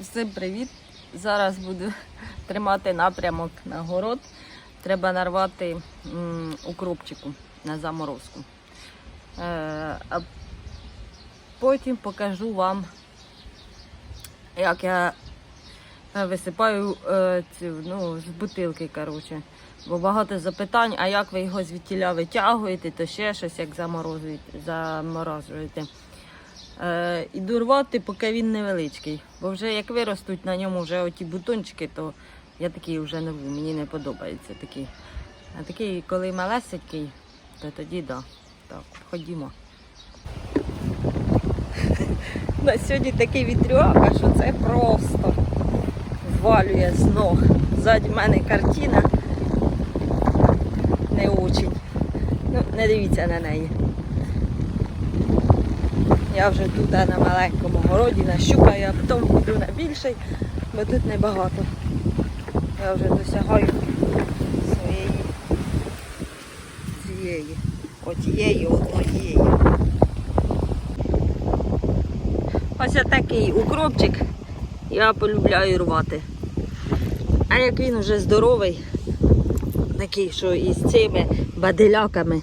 Всім привіт! Зараз буду тримати напрямок на город. Треба нарвати укропчику на заморозку. Е, а потім покажу вам, як я висипаю е, цю, ну, з бутилки. Коротше. Бо багато запитань, а як ви його звідтіля витягуєте, то ще щось як заморозуєте, заморозуєте. Е, іду рвати, поки він невеличкий. Бо вже як виростуть на ньому вже оті бутончики, то я такий вже не буду, мені не подобається такий. А такий, коли малесенький, то тоді да. Так, ходімо. На сьогодні такий вітрюга, що це просто звалює з ног. Ззаді мене картина не очень. Ну, не дивіться на неї. Я вже тут на маленькому городі нащупаю, а потім піду на більший, бо тут небагато. Я вже досягаю своєї цієї, отієї, однієї. Ось такий укропчик я полюбляю рвати. А як він вже здоровий, такий, що із цими баделяками,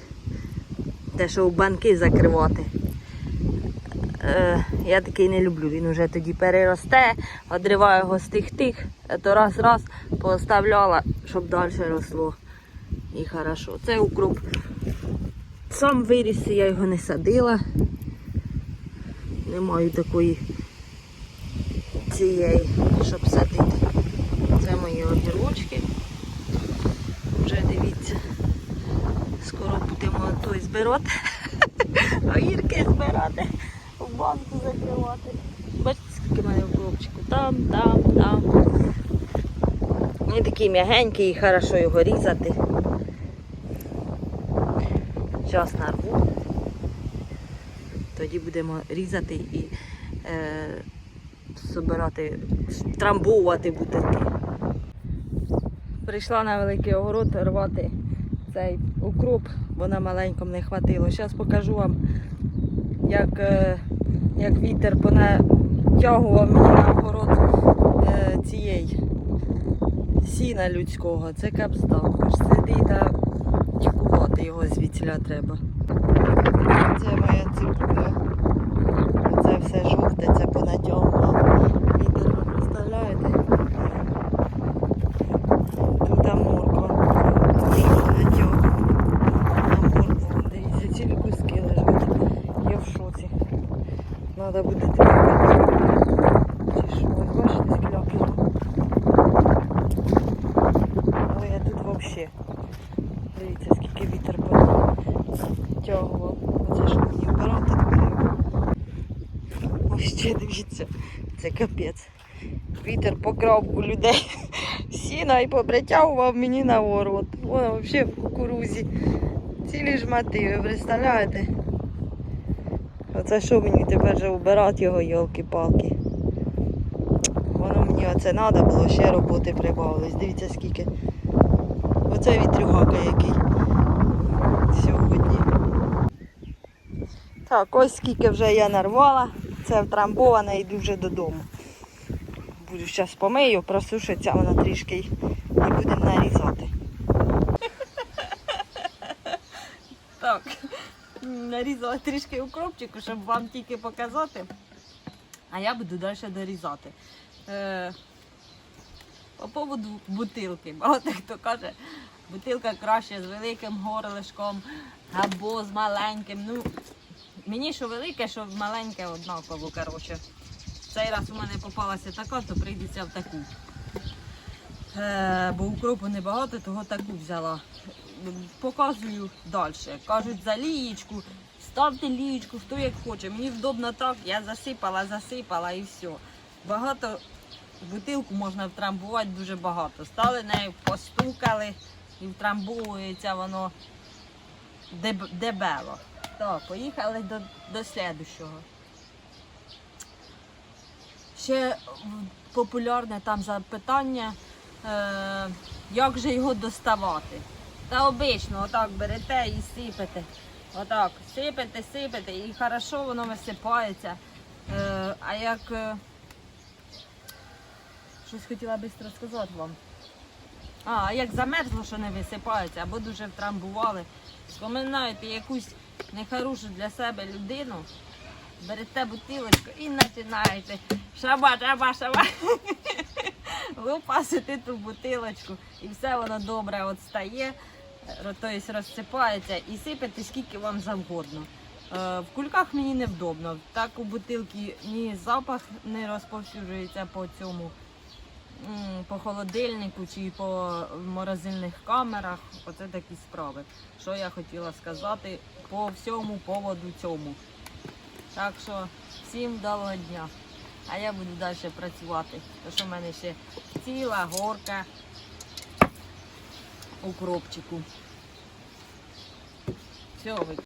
те, що в банки закривати. Е, я такий не люблю. Він вже тоді переросте, одриваю його з тих тих, то раз-раз поставляла, щоб далі росло. І хорошо. Це укроп. Сам виріс, я його не садила. Не маю такої цієї, щоб садити. Це мої огірочки. Вже дивіться. Скоро будемо той збирати. Огірки збирати банку закривати. Бачите, скільки в мене в коробчику. Там, там, там. Він такий м'ягенький і хорошо його різати. Зараз нарву. Тоді будемо різати і е, собирати, трамбовувати бутилки. Прийшла на великий огород рвати цей укроп, бо на маленькому не хватило. Зараз покажу вам як, е, як вітер понатягував мені на огород е, цієї сіна людського. Це капстан. Аж сиди та тікувати його звідсіля треба. Це моя цибуля. Це все жовте, це понатягував. Вітер, ви представляєте? Тут там морква. Понатягував. На моркву. Дивіться, цілі куски лежать. Я в шоці. Надо буде. Чи що, бачите, скляки. Але я тут взагалі. Дивіться, скільки вітер потягував. Оце що мені вбирати тепер. Ось ще дивіться. Це капець. Вітер покрав у людей сіна і попритягував мені на ворот. Воно взагалі в кукурузі. Цілі жмати, ви представляєте? Оце що мені тепер вже вбирати його, йолки-палки. Воно мені оце треба було, ще роботи прибавилось. Дивіться скільки. Оце вітрюгака який сьогодні. Так, ось скільки вже я нарвала. Це втрамбоване, йду вже додому. Буду зараз помию, просушиться вона трішки і будемо нарізати. Так, нарізала трішки укропчику, щоб вам тільки показати. А я буду далі дорізати. Е, по поводу бутилки. Багато хто каже, бутилка краще з великим горлишком або з маленьким. Ну, мені що велике, що маленьке однаково. коротше. Цей раз у мене попалася така, то прийдеться в таку. Е, бо укропу небагато, того таку взяла. Показую далі. Кажуть за лієчку, ставте лієчку, хто як хоче. Мені вдобно так, я засипала, засипала і все. Багато бутилку можна втрамбувати дуже багато. Стали нею, постукали і втрамбовується воно деб- дебело. Так, поїхали до, до слідущого. Ще популярне там запитання, е, як же його доставати. Та обично, отак берете і сипете. Отак, сипете, сипете, і хорошо воно висипається. Е, а як е, Щось хотіла швидко сказати вам. А, а як замерзло, що не висипається, або дуже втрамбували. Вспоминаєте якусь нехорошу для себе людину, берете бутилочку і починаєте шаба, шаба, шаба. Лупасити ту бутилочку, і все воно добре от стає, тобто розсипається і сипете скільки вам завгодно. Е, В кульках мені невдобно. Так у бутилки ні запах не розповсюджується по цьому, по холодильнику чи по морозильних камерах. Оце такі справи. Що я хотіла сказати по всьому поводу цьому. Так що всім вдалого дня. А я буду далі працювати. Тому що в мене ще ціла горка укропчику. Все,